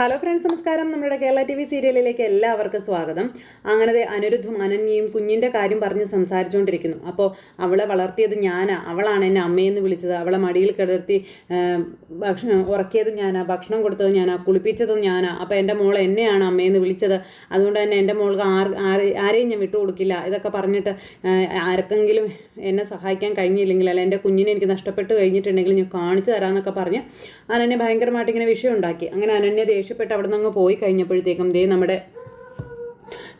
Hello friends നമസ്കാരം. നമ്മുടെ Kerala T V സീരിയലിലേക്ക് എല്ലാവർക്കും സ്വാഗതം. അങ്ങനത്തെ അനിരുദ്ധും അനന്യയും കുഞ്ഞിന്റെ കാര്യം പറഞ്ഞ് സംസാരിച്ചുകൊണ്ടിരിക്കുന്നു അപ്പോൾ അവളെ വളർത്തിയത് ഞാനാ. അവളാണ് എന്നെ അമ്മയെന്ന് വിളിച്ചത്. അവളെ മടിയിൽ കിടർത്തി ഭക്ഷണം ഉറക്കിയത് ഞാനാ. ഭക്ഷണം കൊടുത്തത് ഞാനാ. കുളിപ്പിച്ചത് ഞാനാ. അപ്പോൾ എന്റെ മോൾ എന്നെയാണ് അമ്മയെന്ന് വിളിച്ചത്. അതുകൊണ്ട് തന്നെ എന്റെ മോൾക്ക് ആർ ആരെയും ഞാൻ വിട്ടുകൊടുക്കില്ല. ഇതൊക്കെ പറഞ്ഞിട്ട് ആർക്കെങ്കിലും എന്നെ സഹായിക്കാൻ കഴിഞ്ഞില്ലെങ്കിൽ അല്ല എന്റെ കുഞ്ഞിനെ എനിക്ക് നഷ്ടപ്പെട്ട് കഴിഞ്ഞിട്ടുണ്ടെങ്കിൽ ഞാൻ കാണിച്ചു തരാമെന്നൊക്കെ പറഞ്ഞ് അനന്യ ഭയങ്കരമായിട്ട് ഇങ്ങനെ വിഷയം ഉണ്ടാക്കി. അങ്ങനെ അനന്യ ദേഷ്യപ്പെട്ട് അവിടെ നിന്ന് അങ്ങ് പോയി കഴിഞ്ഞപ്പോഴത്തേക്കും ദേ നമ്മുടെ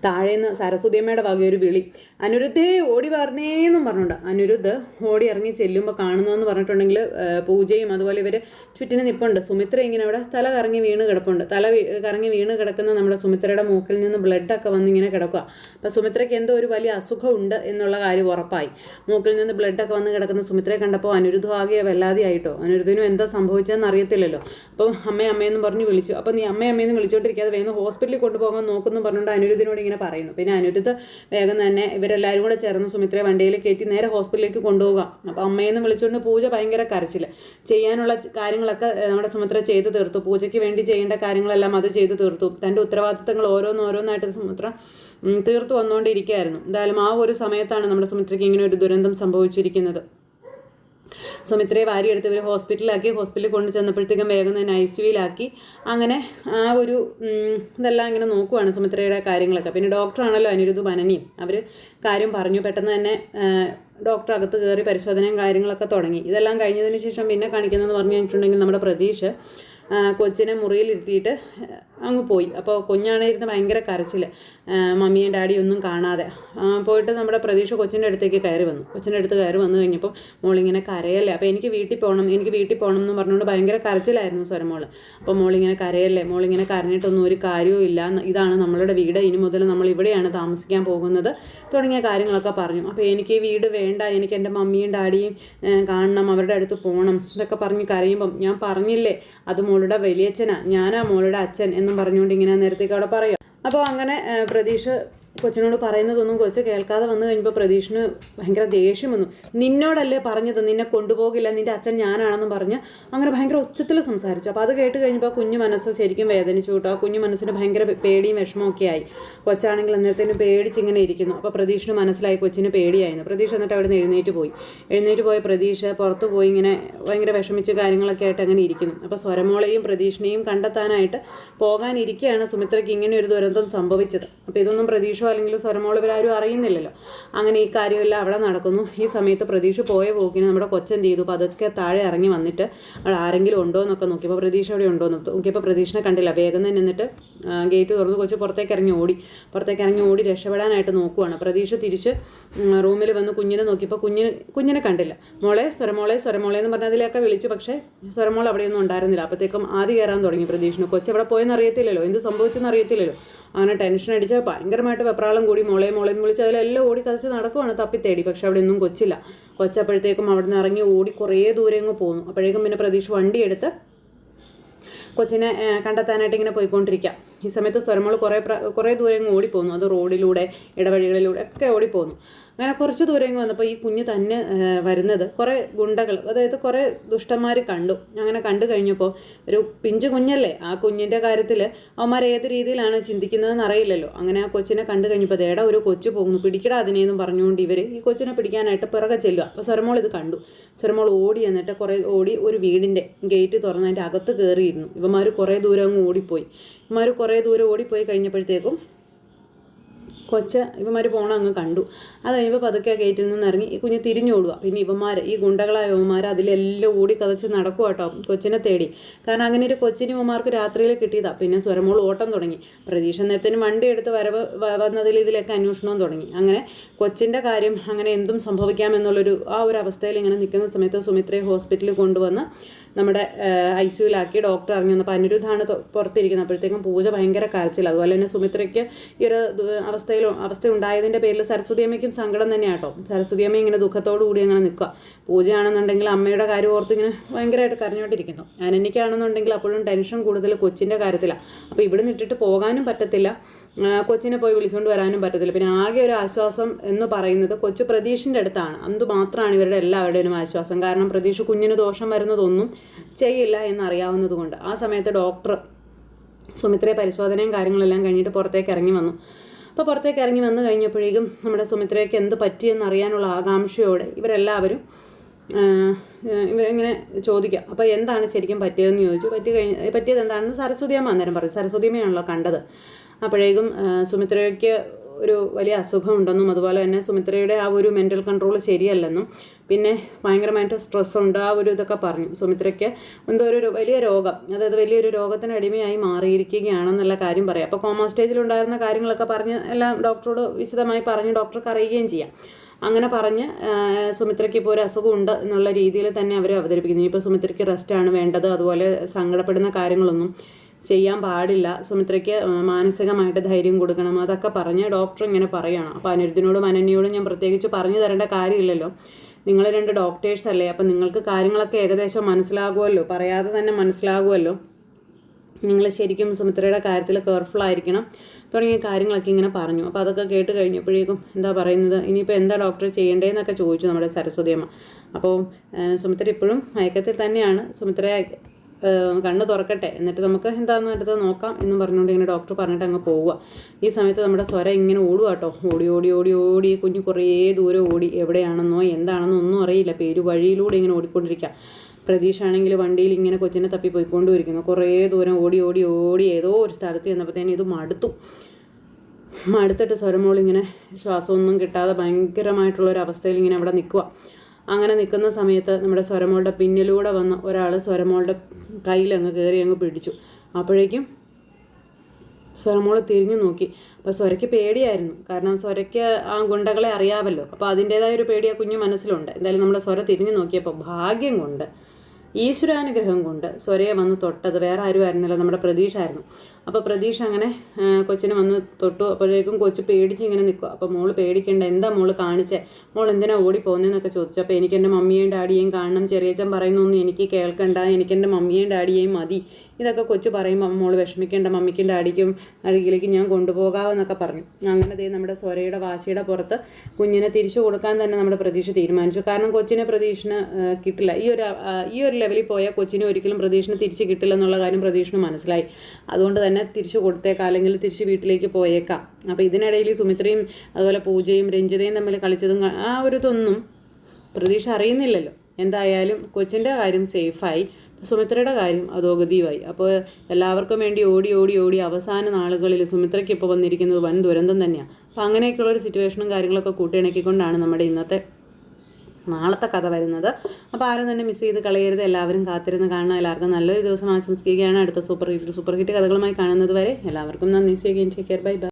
താഴേന്ന് സരസ്വതിയമ്മയുടെ വക ഒരു വിളി. അനിരുദ്ധേ ഓടി വരണേന്നും പറഞ്ഞുണ്ട്. അനിരുദ്ധ് ഓടി ഇറങ്ങി ചെല്ലുമ്പോൾ കാണുന്നതെന്ന് പറഞ്ഞിട്ടുണ്ടെങ്കിൽ പൂജയും അതുപോലെ ഇവർ ചുറ്റിന് നിപ്പുണ്ട്. സുമിത്ര ഇങ്ങനെ അവിടെ തല കറങ്ങി വീണ് കിടപ്പുണ്ട്. തല കറങ്ങി വീണ് കിടക്കുന്ന നമ്മുടെ സുമിത്രയുടെ മൂക്കിൽ നിന്ന് ബ്ലഡൊക്കെ വന്ന് ഇങ്ങനെ കിടക്കുക അപ്പോൾ സുമിത്രയ്ക്ക് എന്തോ ഒരു വലിയ അസുഖം ഉണ്ട് എന്നുള്ള കാര്യം ഉറപ്പായി. മൂക്കിൽ നിന്ന് ബ്ലഡൊക്കെ വന്ന് കിടക്കുന്ന സുമിത്രയെ കണ്ടപ്പോൾ അനിരുദ്ധം ആകെ വല്ലാതെയായിട്ടോ. അനിരുദ്ധിനും എന്താ സംഭവിച്ചതെന്ന് അറിയത്തില്ലല്ലോ. അപ്പം അമ്മേ അമ്മയെന്ന് പറഞ്ഞ് വിളിച്ചു. അപ്പോൾ നീ അമ്മേ അമ്മയെന്ന് വിളിച്ചോണ്ടിരിക്കാതെ വേഗം ഹോസ്പിറ്റലിൽ കൊണ്ടുപോകാൻ നോക്കുന്നു പറഞ്ഞുകൊണ്ട് അനിരുദ്ധിനോട് ഇങ്ങനെ പറയുന്നു. പിന്നെ അനിരുദ്ധ വേഗം തന്നെ ഇവരെല്ലാവരും കൂടെ ചേർന്ന് സുമിത്രയെ വണ്ടിയിൽ കയറ്റി നേരെ ഹോസ്പിറ്റലിലേക്ക് കൊണ്ടുപോകാം അപ്പോൾ അമ്മയെന്ന് വിളിച്ചുകൊണ്ട് പൂജ ഭയങ്കര കരച്ചിൽ ചെയ്യാനുള്ള കാര്യങ്ങളൊക്കെ നമ്മുടെ സുമിത്ര ചെയ്ത് തീർത്തു. പൂജയ്ക്ക് വേണ്ടി ചെയ്യേണ്ട കാര്യങ്ങളെല്ലാം അത് ചെയ്തു തീർത്തു. തന്റെ ഉത്തരവാദിത്തങ്ങൾ ഓരോന്നോരോന്നായിട്ട് സുമിത്ര തീർത്തു വന്നുകൊണ്ടിരിക്കുകയായിരുന്നു. എന്തായാലും ആ ഒരു സമയത്താണ് നമ്മുടെ സുമിത്രയ്ക്ക് ഇങ്ങനെ ഒരു ദുരന്തം സംഭവിച്ചിരിക്കുന്നത്. സുമിത്രയെ വാരിയെടുത്ത് ഇവർ ഹോസ്പിറ്റലിലാക്കി. ഹോസ്പിറ്റലിൽ കൊണ്ടു ചെന്നപ്പോഴത്തേക്കും വേഗം തന്നെ ഐ സിയുയിലാക്കി അങ്ങനെ ആ ഒരു ഇതെല്ലാം ഇങ്ങനെ നോക്കുവാണ് സുമിത്രയുടെ കാര്യങ്ങളൊക്കെ. പിന്നെ ഡോക്ടറാണല്ലോ അനിരുദ്ധ ബനനിയും അവർ കാര്യം പറഞ്ഞു. പെട്ടെന്ന് തന്നെ ഡോക്ടർ അകത്ത് കയറി പരിശോധനയും കാര്യങ്ങളൊക്കെ തുടങ്ങി. ഇതെല്ലാം കഴിഞ്ഞതിന് ശേഷം പിന്നെ കാണിക്കുന്നതെന്ന് പറഞ്ഞു കഴിഞ്ഞിട്ടുണ്ടെങ്കിൽ നമ്മുടെ പ്രതീക്ഷ കൊച്ചിനെ മുറിയിലിരുത്തിയിട്ട് അങ്ങ് പോയി. അപ്പോൾ കുഞ്ഞാണേരുന്ന് ഭയങ്കര കരച്ചിൽ മമ്മിയും ഡാഡിയും ഒന്നും കാണാതെ. പോയിട്ട് നമ്മുടെ പ്രതീക്ഷ കൊച്ചിന്റെ അടുത്തേക്ക് കയറി വന്നു. കൊച്ചിന്റെ അടുത്ത് കയറി വന്നു കഴിഞ്ഞപ്പോൾ മോളിങ്ങനെ കരയല്ലേ? അപ്പോൾ എനിക്ക് വീട്ടിൽ പോകണം എനിക്ക് വീട്ടിൽ പോകണം എന്ന് പറഞ്ഞുകൊണ്ട് ഭയങ്കര കരച്ചിലായിരുന്നു സ്വരമോൾ അപ്പോൾ മോളിങ്ങനെ കരയല്ലേ? മോളിങ്ങനെ കരഞ്ഞിട്ടൊന്നും ഒരു കാര്യവും ഇല്ല. ഇതാണ് നമ്മളുടെ വീട്. ഇനി മുതൽ നമ്മൾ ഇവിടെയാണ് താമസിക്കാൻ പോകുന്നത് തുടങ്ങിയ കാര്യങ്ങളൊക്കെ പറഞ്ഞു. അപ്പോൾ എനിക്ക് വീട് വേണ്ട എനിക്ക് എന്റെ മമ്മിയും ഡാഡിയും കാണണം അവരുടെ അടുത്ത് പോകണം എന്നൊക്കെ പറഞ്ഞ് കരയുമ്പം ഞാൻ പറഞ്ഞില്ലേ? അത് മോളുടെ വലിയച്ഛനാണ് ഞാനാ മോളുടെ അച്ഛൻ എന്നും പറഞ്ഞുകൊണ്ട് ഇങ്ങനെ നേരത്തേക്ക് അവിടെ പറയാം. അപ്പോൾ അങ്ങനെ പ്രതീക്ഷ കൊച്ചിനോട് പറയുന്നതൊന്നും കൊച്ച് കേൾക്കാതെ വന്നു കഴിഞ്ഞപ്പോൾ പ്രതീഷിന് ഭയങ്കര ദേഷ്യം വന്നു. നിന്നോടല്ലേ പറഞ്ഞത്? നിന്നെ കൊണ്ടുപോകില്ല. നിന്റെ അച്ഛൻ ഞാനാണെന്ന് പറഞ്ഞ് അങ്ങനെ ഭയങ്കര ഉച്ചത്തിൽ സംസാരിച്ചു. അപ്പോൾ അത് കേട്ട് കഴിഞ്ഞപ്പോൾ കുഞ്ഞു മനസ്സ് ശരിക്കും വേദനിച്ചു കേട്ടോ. കുഞ്ഞു മനസ്സിന് ഭയങ്കര പേടിയും വിഷമമൊക്കെ ആയി. കൊച്ചാണെങ്കിൽ അന്നേരത്തേന് പേടിച്ചിങ്ങനെ ഇരിക്കുന്നു. അപ്പോൾ പ്രതീഷിന് മനസ്സിലായി കൊച്ചിന് പേടിയായിരുന്നു. പ്രതീക്ഷ എന്നിട്ട് അവിടെ നിന്ന് എഴുന്നേറ്റ് പോയി. എഴുന്നേറ്റ് പോയ പ്രതീക്ഷ പുറത്ത് പോയി ഇങ്ങനെ ഭയങ്കര വിഷമിച്ച് കാര്യങ്ങളൊക്കെ ആയിട്ട് അങ്ങനെ ഇരിക്കുന്നു. അപ്പോൾ സ്വരമോളെയും പ്രതീഷിനെയും കണ്ടെത്താനായിട്ട് പോകാനിരിക്കുകയാണ് സുമിത്രയ്ക്ക് ഇങ്ങനെ ഒരു ദുരന്തം സംഭവിച്ചത്. അപ്പോൾ ഇതൊന്നും പ്രതീക്ഷ അല്ലെങ്കിൽ സ്വരമോൾ ഇവരാരും അറിയുന്നില്ലല്ലോ. അങ്ങനെ ഈ കാര്യമെല്ലാം അവിടെ നടക്കുന്നു. ഈ സമയത്ത് പ്രതീക്ഷ പോയ പോക്കിന് നമ്മുടെ കൊച്ചൻ ചെയ്തു? അപ്പോൾ അതൊക്കെ താഴെ ഇറങ്ങി വന്നിട്ട് അവിടെ ആരെങ്കിലും ഉണ്ടോ? എന്നൊക്കെ നോക്കിയപ്പോൾ പ്രതീക്ഷ അവിടെ ഉണ്ടോ എന്ന് നോക്കിയപ്പോൾ പ്രതീക്ഷനെ കണ്ടില്ല. വേഗം തന്നെ നിന്നിട്ട് ഗേറ്റ് തുറന്ന്. കൊച്ചു പുറത്തേക്ക് ഇറങ്ങി ഓടി. പുറത്തേക്ക് ഇറങ്ങി ഓടി രക്ഷപ്പെടാനായിട്ട് നോക്കുവാണ്. പ്രതീക്ഷ തിരിച്ച് റൂമിൽ വന്ന് കുഞ്ഞിനെ നോക്കിയപ്പോൾ കുഞ്ഞിന് കുഞ്ഞിനെ കണ്ടില്ല. മോളെ സ്വരമോളെ സ്വരമോളെ എന്ന് പറഞ്ഞ അതിലൊക്കെ വിളിച്ചു. പക്ഷേ സ്വരമോൾ അവിടെയൊന്നും ഉണ്ടായിരുന്നില്ല. അപ്പോഴത്തേക്കും ആദ്യം കയറാൻ തുടങ്ങി പ്രതീക്ഷന്. കൊച്ച് എവിടെ പോയെന്ന് അറിയത്തില്ലല്ലോ. എന്ത് സംഭവിച്ചെന്ന് അറിയത്തില്ലല്ലോ. അങ്ങനെ ടെൻഷൻ അടിച്ച് ഭയങ്കരമായിട്ട് വെപ്രാളം കൂടി മോളെ മോളെ എന്ന് വിളിച്ച് അതിലെല്ലാം ഓടി കഥച്ച് നടക്കുവാണ് തപ്പിത്തേടി പക്ഷെ അവിടെ ഒന്നും കൊച്ചില്ല. കൊച്ചപ്പോഴത്തേക്കും അവിടെ നിന്ന് ഇറങ്ങി ഓടി കുറേ ദൂരെ അങ്ങ് പോന്നു. അപ്പോഴേക്കും പിന്നെ പ്രതീക്ഷ വണ്ടി എടുത്ത് കൊച്ചിനെ കണ്ടെത്താനായിട്ട് ഇങ്ങനെ പോയിക്കൊണ്ടിരിക്കുക ഈ സമയത്ത് സ്വരമോൾ കുറേ കുറേ ദൂരം ഓടിപ്പോകുന്നു അത് റോഡിലൂടെ ഇടവഴികളിലൂടെ ഒക്കെ ഓടിപ്പോന്നു. അങ്ങനെ കുറച്ച് ദൂരം വന്നപ്പോൾ ഈ കുഞ്ഞ് തന്നെ വരുന്നത്. കുറേ ഗുണ്ടകൾ അതായത് കുറേ ദുഷ്ടന്മാർ കണ്ടു. അങ്ങനെ കണ്ടു കഴിഞ്ഞപ്പോൾ ഒരു പിഞ്ചു കുഞ്ഞല്ലേ ആ കുഞ്ഞിന്റെ കാര്യത്തിൽ അവന്മാർ ഏത് രീതിയിലാണ് ചിന്തിക്കുന്നതെന്ന് അറിയില്ലല്ലോ. അങ്ങനെ ആ കൊച്ചിനെ കണ്ടു കഴിഞ്ഞപ്പോൾ ദേടാ ഒരു കൊച്ചു പോകുന്നു. പിടിക്കടാ അതിനെയെന്നും പറഞ്ഞുകൊണ്ട് ഇവർ ഈ കൊച്ചിനെ പിടിക്കാനായിട്ട് പിറകെ ചെല്ലുക അപ്പോൾ സ്വരമോൾ ഇത് കണ്ടു. സ്വരമോൾ ഓടി എന്നിട്ട് കുറേ ഓടി ഒരു വീടിന്റെ ഗേറ്റ് തുറന്ന് അതിന്റെ അകത്ത് കയറിയിരുന്നു ഇവന്മാർ കുറേ ദൂരം അങ്ങ് ഓടിപ്പോയി. ഇവന്മാർ കുറേ ദൂരം ഓടിപ്പോയി കഴിഞ്ഞപ്പോഴത്തേക്കും കൊച്ച് ഇവന്മാർ പോണ അങ്ങ് കണ്ടു. അത് കഴിയുമ്പോൾ പതുക്കെ ഗേറ്റിൽ നിന്ന് ഇറങ്ങി ഈ കുഞ്ഞ് തിരിഞ്ഞോടുക പിന്നെ ഇവന്മാർ ഈ ഗുണ്ടകളായ ഇവന്മാർ അതിലെല്ലാം ഓടി കതച്ച് നടക്കുക കേട്ടോ കൊച്ചിനെ തേടി. കാരണം അങ്ങനെ ഒരു കൊച്ചിന് ഇവന്മാർക്ക് രാത്രിയിൽ കിട്ടിയതാ. പിന്നെ സ്വരമോൾ ഓട്ടം തുടങ്ങി. പ്രതീക്ഷ നേരത്തിന് വണ്ടി എടുത്ത് വരവ് വന്നതിൽ ഇതിലൊക്കെ അന്വേഷണവും തുടങ്ങി. അങ്ങനെ കൊച്ചിന്റെ കാര്യം അങ്ങനെ എന്തും സംഭവിക്കാമെന്നുള്ളൊരു ആ ഒരു അവസ്ഥയിൽ ഇങ്ങനെ നിൽക്കുന്ന സമയത്ത് സുമിത്രയെ ഹോസ്പിറ്റലിൽ കൊണ്ടുവന്ന് നമ്മുടെ ഐ സിയുലാക്കി ഡോക്ടർ അറിഞ്ഞു വന്നപ്പോൾ അനിരുദ്ധാണ് പുറത്തിരിക്കുന്നത്. അപ്പോഴത്തേക്കും പൂജ ഭയങ്കര കരച്ചിൽ. അതുപോലെ തന്നെ സുമിത്രയ്ക്ക് ഈ ഒരു അവസ്ഥയിൽ അവസ്ഥ ഉണ്ടായതിന്റെ പേരിൽ സരസ്വതി അമ്മയ്ക്കും സങ്കടം തന്നെയാട്ടോ സരസ്വതി അമ്മ ഇങ്ങനെ ദുഃഖത്തോടു കൂടി അങ്ങനെ നിൽക്കുക. പൂജയാണെന്നുണ്ടെങ്കിൽ അമ്മയുടെ കാര്യം ഓർത്ത് ഇങ്ങനെ ഭയങ്കരമായിട്ട് കരഞ്ഞോണ്ടിരിക്കുന്നു എനിക്കാണെന്നുണ്ടെങ്കിൽ അപ്പോഴും ടെൻഷൻ കൂടുതൽ കൊച്ചിന്റെ കാര്യത്തിലാണ് അപ്പോൾ ഇവിടെ നിന്നിട്ടിട്ട് പോകാനും പറ്റത്തില്ല. കൊച്ചിനെ പോയി വിളിച്ചുകൊണ്ട് വരാനും പറ്റത്തില്ല. പിന്നെ ആകെ ഒരു ആശ്വാസം എന്ന് പറയുന്നത് കൊച്ചു പ്രതീഷിന്റെ അടുത്താണ്. അത് മാത്രമാണ് ഇവരുടെ എല്ലാവരുടെയും ആശ്വാസം. കാരണം പ്രതീഷ് കുഞ്ഞിന് ദോഷം വരുന്നതൊന്നും ചെയ്യില്ല എന്നറിയാവുന്നത് കൊണ്ട്. ആ സമയത്ത് ഡോക്ടർ സുമിത്രയെ പരിശോധനയും കാര്യങ്ങളെല്ലാം കഴിഞ്ഞിട്ട് പുറത്തേക്ക് ഇറങ്ങി വന്നു. അപ്പോൾ പുറത്തേക്ക് ഇറങ്ങി വന്നു കഴിഞ്ഞപ്പോഴേക്കും നമ്മുടെ സുമിത്രയ്ക്ക് എന്ത് പറ്റിയെന്ന് അറിയാനുള്ള ആകാംക്ഷയോടെ ഇവരെല്ലാവരും ഇവരിങ്ങനെ ചോദിക്കാം. അപ്പോൾ എന്താണ് ശരിക്കും പറ്റിയതെന്ന് ചോദിച്ചു. പറ്റി കഴിഞ്ഞ് പറ്റിയത് എന്താണെന്ന് സരസ്വതി അമ്മ അന്നേരം പറഞ്ഞു. സരസ്വതി അമ്മയാണല്ലോ കണ്ടത്. അപ്പോഴേക്കും സുമിത്രയ്ക്ക് ഒരു വലിയ അസുഖം ഉണ്ടെന്നും അതുപോലെ തന്നെ സുമിത്രയുടെ ആ ഒരു മെന്റൽ കൺട്രോൾ ശരിയല്ലെന്നും പിന്നെ ഭയങ്കരമായിട്ട് സ്ട്രെസ് ഉണ്ട് ആ ഒരു ഇതൊക്കെ പറഞ്ഞു. സുമിത്രയ്ക്ക് എന്തോ ഒരു വലിയ രോഗം അതായത് വലിയൊരു രോഗത്തിന് അടിമയായി മാറിയിരിക്കുകയാണെന്നുള്ള കാര്യം പറയാം. അപ്പോൾ കോമ സ്റ്റേജിലുണ്ടായിരുന്ന കാര്യങ്ങളൊക്കെ പറഞ്ഞ് എല്ലാം ഡോക്ടറോട് വിശദമായി പറഞ്ഞ് ഡോക്ടർക്ക് അറിയുകയും ചെയ്യാം. അങ്ങനെ പറഞ്ഞ് സുമിത്രയ്ക്ക് ഇപ്പോൾ ഒരു അസുഖമുണ്ട് എന്നുള്ള രീതിയിൽ തന്നെ അവർ അവതരിപ്പിക്കുന്നു. ഇപ്പോൾ സുമിത്രയ്ക്ക് റെസ്റ്റാണ് വേണ്ടത് അതുപോലെ സങ്കടപ്പെടുന്ന കാര്യങ്ങളൊന്നും ചെയ്യാൻ പാടില്ല. സുമിത്രയ്ക്ക് മാനസികമായിട്ട് ധൈര്യം കൊടുക്കണം. അതൊക്കെ പറഞ്ഞ് ഡോക്ടർ ഇങ്ങനെ പറയണം. അപ്പോൾ അനിരുദ്ധിനോടും അനന്യയോടും ഞാൻ പ്രത്യേകിച്ച് പറഞ്ഞു തരേണ്ട കാര്യമില്ലല്ലോ. നിങ്ങൾ രണ്ട് ഡോക്ടേഴ്സ് അല്ലേ? അപ്പം നിങ്ങൾക്ക് കാര്യങ്ങളൊക്കെ ഏകദേശം മനസ്സിലാകുമല്ലോ. പറയാതെ തന്നെ മനസ്സിലാകുമല്ലോ. നിങ്ങൾ ശരിക്കും സുമിത്രയുടെ കാര്യത്തിൽ കെയർഫുൾ ആയിരിക്കണം. തുടങ്ങിയ കാര്യങ്ങളൊക്കെ ഇങ്ങനെ പറഞ്ഞു. അപ്പോൾ അതൊക്കെ കേട്ട് കഴിഞ്ഞപ്പോഴേക്കും എന്താ പറയുന്നത്? ഇനിയിപ്പോൾ എന്താ ഡോക്ടർ ചെയ്യേണ്ടതെന്നൊക്കെ ചോദിച്ചു നമ്മുടെ സരസ്വതി അമ്മ. അപ്പോൾ സുമിത്ര ഇപ്പോഴും മയക്കത്തിൽ തന്നെയാണ്. സുമിത്ര കണ്ണ് തുറക്കട്ടെ. എന്നിട്ട് നമുക്ക് എന്താണെന്ന് അടുത്ത് നോക്കാം എന്ന് പറഞ്ഞുകൊണ്ട് ഇങ്ങനെ ഡോക്ടർ പറഞ്ഞിട്ട് അങ്ങ് പോവുക ഈ സമയത്ത് നമ്മുടെ സ്വര ഇങ്ങനെ ഓടുക കേട്ടോ ഓടി ഓടി ഓടി ഓടി. കുഞ്ഞ് കുറേ ദൂരം ഓടി. എവിടെയാണെന്നോ എന്താണെന്നോ ഒന്നും അറിയില്ല. പേര് വഴിയിലൂടെ ഇങ്ങനെ ഓടിക്കൊണ്ടിരിക്കുക പ്രതീക്ഷ ആണെങ്കിൽ വണ്ടിയിൽ ഇങ്ങനെ കൊച്ചിനെ തപ്പി പോയിക്കൊണ്ടിരിക്കുന്നു കുറേ ദൂരം ഓടി ഓടി ഓടി. ഏതോ ഒരു സ്ഥലത്ത് ചെന്നപ്പോഴത്തേനും ഇത് മടുത്തു. മടുത്തിട്ട് സ്വരമോളിങ്ങനെ ശ്വാസമൊന്നും കിട്ടാതെ ഭയങ്കരമായിട്ടുള്ള ഒരു അവസ്ഥയിൽ ഇങ്ങനെ അവിടെ നിൽക്കുക അങ്ങനെ നിൽക്കുന്ന സമയത്ത് നമ്മുടെ സ്വരമോളുടെ പിന്നിലൂടെ വന്ന് ഒരാൾ സ്വരമോളുടെ കയ്യിൽ അങ്ങ് കയറി അങ്ങ് പിടിച്ചു. അപ്പോഴേക്കും സ്വരമോൾ തിരിഞ്ഞു നോക്കി. അപ്പോൾ സ്വരയ്ക്ക് പേടിയായിരുന്നു. കാരണം സ്വരയ്ക്ക് ആ ഗുണ്ടകളെ അറിയാമല്ലോ. അപ്പോൾ അതിന്റേതായ ഒരു പേടി ആ കുഞ്ഞു മനസ്സിലുണ്ട്. എന്തായാലും നമ്മുടെ സ്വര തിരിഞ്ഞു നോക്കിയപ്പോൾ ഭാഗ്യം കൊണ്ട് ഈശ്വരാനുഗ്രഹം കൊണ്ട് സ്വരയെ വന്ന് തൊട്ടത് വേറെ ആരും ആയിരുന്നില്ല. നമ്മുടെ പ്രതീക്ഷ ആയിരുന്നു. അപ്പോൾ പ്രതീക്ഷ അങ്ങനെ കൊച്ചിനെ വന്ന് തൊട്ടു. അപ്പോഴേക്കും കൊച്ചു പേടിച്ച് ഇങ്ങനെ നിൽക്കുക അപ്പോൾ മോൾ പേടിക്കേണ്ട എന്താ മോൾ കാണിച്ചേ? മോൾ എന്തിനാ ഓടി പോകുന്നതെന്നൊക്കെ ചോദിച്ചു അപ്പോൾ എനിക്ക് എന്റെ മമ്മിയും ഡാഡിയെയും കാണണം ചെറിയച്ചൻ പറയുന്നൊന്നും എനിക്ക് കേൾക്കണ്ട എനിക്ക് എന്റെ മമ്മിയും ഡാഡിയെയും മതി. ഇതൊക്കെ കൊച്ചു പറയുമ്പോൾ മോൾ വിഷമിക്കേണ്ട മമ്മിക്കും ഡാഡിക്കും അരികിലേക്ക് ഞാൻ കൊണ്ടുപോകാമെന്നൊക്കെ പറഞ്ഞു. അങ്ങനെ ദേ നമ്മുടെ സ്വരയുടെ വാശിയുടെ പുറത്ത് കുഞ്ഞിനെ തിരിച്ചു കൊടുക്കാൻ തന്നെ നമ്മുടെ പ്രതീക്ഷ തീരുമാനിച്ചു. കാരണം കൊച്ചിനെ പ്രതീക്ഷന് കിട്ടില്ല. ഈ ഒരു ഈ ഒരു ലെവലിൽ പോയാൽ കൊച്ചിനെ ഒരിക്കലും പ്രതീക്ഷന് തിരിച്ച് കിട്ടില്ല എന്നുള്ള കാര്യം പ്രതീക്ഷന് മനസ്സിലായി. അതുകൊണ്ട് തന്നെ തിരിച്ചു കൊടുത്തേക്കാം അല്ലെങ്കിൽ തിരിച്ച് വീട്ടിലേക്ക് പോയേക്കാം. അപ്പോൾ ഇതിനിടയിൽ സുമിത്രയും അതുപോലെ പൂജയും രഞ്ജിതയും തമ്മിൽ കളിച്ചതും ആ ഒരു ഇതൊന്നും പ്രതീക്ഷ അറിയുന്നില്ലല്ലോ. എന്തായാലും കൊച്ചിന്റെ കാര്യം സേഫായി സുമിത്രയുടെ കാര്യം അധോഗതിയുമായി. അപ്പോൾ എല്ലാവർക്കും വേണ്ടി ഓടി ഓടി ഓടി അവസാന നാളുകളിൽ സുമിത്രയ്ക്ക് ഇപ്പോൾ വന്നിരിക്കുന്നത് വൻ ദുരന്തം തന്നെയാണ് അപ്പോൾ അങ്ങനെയൊക്കെയുള്ള ഒരു സിറ്റുവേഷനും കാര്യങ്ങളൊക്കെ കൂട്ടിയിണക്കിക്കൊണ്ടാണ് നമ്മുടെ ഇന്നത്തെ നാളത്തെ കഥ വരുന്നത്. അപ്പോൾ ആരും തന്നെ മിസ് ചെയ്ത് കളയരുത്. എല്ലാവരും കാത്തിരുന്ന് കാണണം. എല്ലാവർക്കും നല്ലൊരു ദിവസം ആശംസിക്കുകയാണ്. അടുത്ത സൂപ്പർ ഹിറ്റ് സൂപ്പർ ഹിറ്റ് കഥകളുമായി കാണുന്നത് വരെ എല്ലാവർക്കും നന്ദി. ചെയ്യുകയും കെയർ ബൈ ബൈ